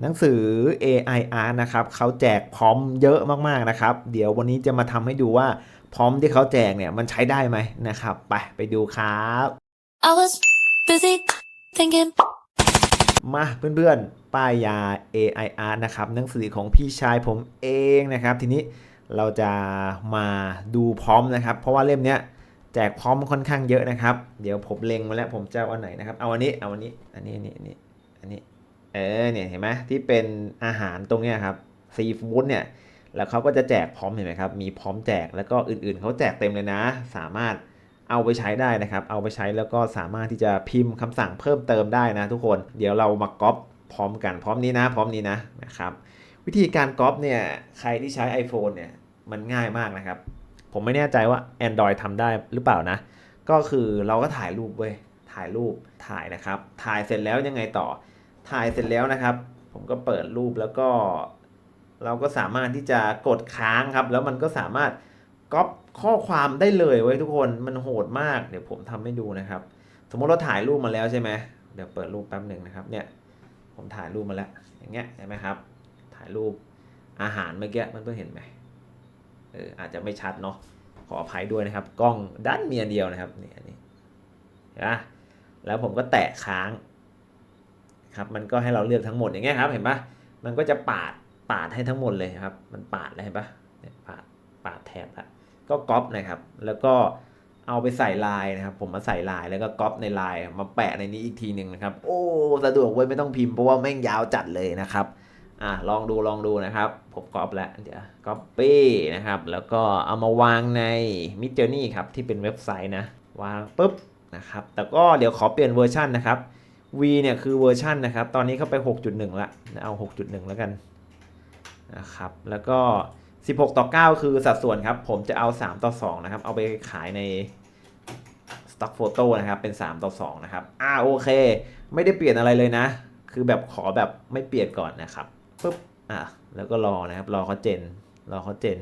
หนังสือ AIR นะครับเขาแจกพร้อมเยอะมากๆนะครับ เดี๋ยววันนี้จะมาทำให้ดูว่าพร้อมที่เขาแจกเนี่ยมันใช้ได้ไหมนะครับ ไปไปดูครับ I was busy thinking. มาเพื่อนๆ ป้ายยา AIR นะครับหนังสือของพี่ชายผมเองนะครับ ทีนี้เราจะมาดูพร้อมนะครับ เพราะว่าเล่มเนี้ยแจกพร้อมค่อนข้างเยอะนะครับ เดี๋ยวผมเล็งมาแล้วผมจะเอาอันไหนนะครับ เอาอันนี้เอาอันนี้ อันนี้อันนี้อันนี้อันนี้ เออเนี่ยเห็นไหมที่เป็นอาหารตรงเนี้ยครับซีฟู้ดเนี่ยแล้วเขาก็จะแจกพร้อมเห็นไหมครับ มีพร้อมแจกแล้วก็อื่นๆเขาแจกเต็มเลยนะ สามารถเอาไปใช้ได้นะครับ เอาไปใช้แล้วก็สามารถที่จะพิมพ์คำสั่งเพิ่มเติมได้นะทุกคน เดี๋ยวเรามาก๊อปพร้อมกันพร้อมนี้นะ พร้อมนี้นะนะครับ วิธีการก๊อปเนี่ยใครที่ใช้ iPhone เนี่ยมันง่ายมากนะครับ ผมไม่แน่ใจว่า Android ทำได้หรือเปล่านะ ก็คือเราก็ถ่ายรูปเว้ยถ่ายรูปถ่ายนะครับ ถ่ายเสร็จแล้วยังไงต่อ ถ่ายเสร็จแล้วนะครับ ผมก็เปิดรูปแล้วก็ เราก็สามารถที่จะกดค้างครับ แล้วมันก็สามารถก๊อปข้อความได้เลยไว้ทุกคนมันโหดมาก เดี๋ยวผมทำให้ดูนะครับ สมมติเราถ่ายรูปมาแล้วใช่ไหมเดี๋ยวเปิดรูปแป๊บหนึ่งนะครับเนี่ยผมถ่ายรูปมาแล้ว อย่างเงี้ยใช่ไหมครับ ถ่ายรูปอาหารเมื่อกี้มันเพื่อเห็นไหมเอออาจจะไม่ชัดเนาะขออภัยด้วยนะครับ กล้องด้านเมียเดียวนะครับนี่อันนี้นะแล้วผมก็แตะค้าง ครับมันก็ให้เราเลือกทั้งหมดอย่างเงี้ยครับเห็นปะมันก็จะปาดปาดให้ทั้งหมดเลยครับ มันปาดเลยเห็นปะเนี่ยปาดปาดแถบละก็ก๊อปนะครับ แล้วก็เอาไปใส่ลายนะครับ ผมมาใส่ลายแล้วก็ก๊อปในลายมาแปะในนี้อีกทีหนึ่งนะครับ โอ้สะดวกเว้ยไม่ต้องพิมพ์เพราะว่าแม่งยาวจัดเลยนะครับอะลองดูลองดูนะครับ ผมก๊อปแล้วเดี๋ยวก๊อปปี้นะครับ แล้วก็เอามาวางใน Mid Journey ครับที่เป็นเว็บไซต์นะวางปุ๊บนะครับ แต่ก็เดี๋ยวขอเปลี่ยนเวอร์ชันนะครับ V เนี่ยคือเวอร์ชันนะครับ ตอนนี้เข้าไป 6.1 ละเอา 6.1 แล้วกันนะครับ แล้วก็ 16 ต่อ 9 คือสัดส่วนครับ ผมจะเอา 3 ต่อ 2 นะครับ เอาไปขายใน Stock Photo นะครับ เป็น 3 ต่อ 2 นะครับ อ่าโอเค ไม่ได้เปลี่ยนอะไรเลยนะ คือแบบขอแบบไม่เปลี่ยนก่อนนะครับปุ๊บ อะ แล้วก็รอนะครับ รอเขาเจน รอเขาเจน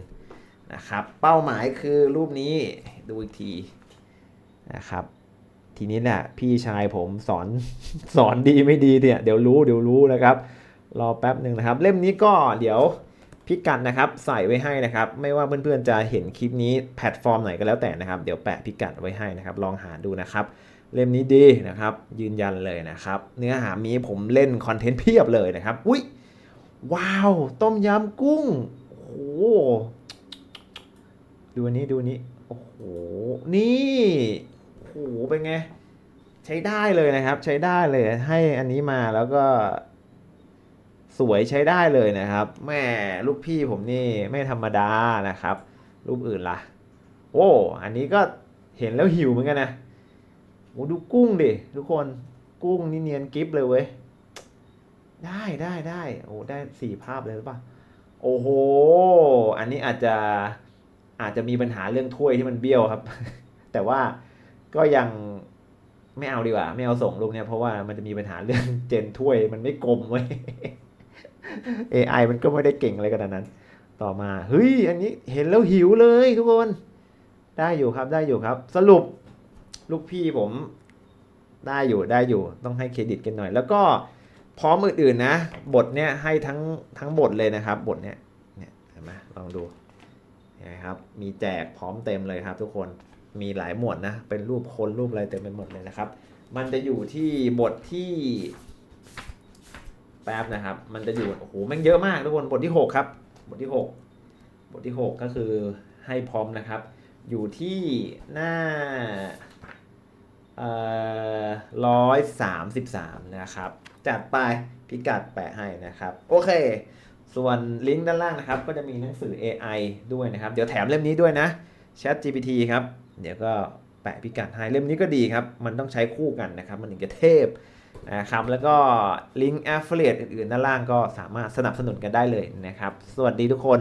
นะครับ เป้าหมายคือรูปนี้ ดูอีกทีนะครับ ทีนี้แหละพี่ชายผมสอนสอนดีไม่ดีเนี่ยเดี๋ยวรู้เดี๋ยวรู้นะครับรอแป๊บหนึ่งนะครับ เล่มนี้ก็เดี๋ยวพิกัดนะครับใส่ไว้ให้นะครับ ไม่ว่าเพื่อนๆจะเห็นคลิปนี้แพลตฟอร์มไหนก็แล้วแต่นะครับ เดี๋ยวแปะพิกัดไว้ให้นะครับ ลองหาดูนะครับ เล่มนี้ดีนะครับ ยืนยันเลยนะครับ เนื้อหามีผมเล่นคอนเทนต์เพียบเลยนะครับอุ้ยว้าว ต้มยำกุ้งโอ้โหดูอันนี้ดูนี้โอ้โหนี่ หเป็นไง ใช้ได้เลยนะครับ ใช้ได้เลยให้อันนี้มาแล้วก็ สวยใช้ได้เลยนะครับแม่ลูกพี่ผมนี่ไม่ธรรมดานะครับ รูปอื่นล่ะ โอ้อันนี้ก็เห็นแล้วหิวเหมือนกันนะโอ้ดูกุ้งดิทุกคนกุ้งนี่เนียนกริฟเลยเว้ยได้ได้ได้โอ้ได้สี่ภาพเลยหรือเปล่าโอ้โห อันนี้อาจจะอาจจะมีปัญหาเรื่องถ้วยที่มันเบี้ยวครับ แต่ว่า ก็ยังไม่เอาดีกว่า ไม่เอาส่งลูกเนี่ยเพราะว่ามันจะมีปัญหาเรื่องเจนถ้วยมันไม่กลมเว้ย AI มันก็ไม่ได้เก่งอะไรขนาดนั้น ต่อมาเฮ้ยอันนี้เห็นแล้วหิวเลยทุกคนได้อยู่ครับได้อยู่ครับ สรุปลูกพี่ผมได้อยู่ได้อยู่ต้องให้เครดิตกันหน่อย แล้วก็พร้อมอื่นๆนะ บทเนี้ยให้ทั้งทั้งบทเลยนะครับ บทเนี้ยเนี่ยเห็นไหมลองดูนไหมครับมีแจกพร้อมเต็มเลยครับทุกคน มีหลายหมวดนะ เป็นรูปคนรูปอะไรเต็มไปหมดเลยนะครับ มันจะอยู่ที่บทที่ แป๊บนะครับ มันจะอยู่ โอ้โห แม่งเยอะมากทุกคน บทที่ 6 ครับ บทที่ 6 บทที่ 6 ก็คือให้พร้อมนะครับ อยู่ที่หน้าร้อยสามสิบสามนะครับ จัดไปพิกัดแปะให้นะครับ โอเค ส่วนลิงก์ด้านล่างนะครับ ก็จะมีหนังสือ AI ด้วยนะครับ เดี๋ยวแถมเล่มนี้ด้วยนะ Chat GPT ครับ เดี๋ยวก็แปะพิกัดให้เล่มนี้ก็ดีครับ มันต้องใช้คู่กันนะครับ มันถึงจะเทพนะครับ แล้วก็ลิงก์ affiliate อื่นๆ ด้านล่างก็สามารถสนับสนุนกันได้เลยนะครับ สวัสดีทุกคน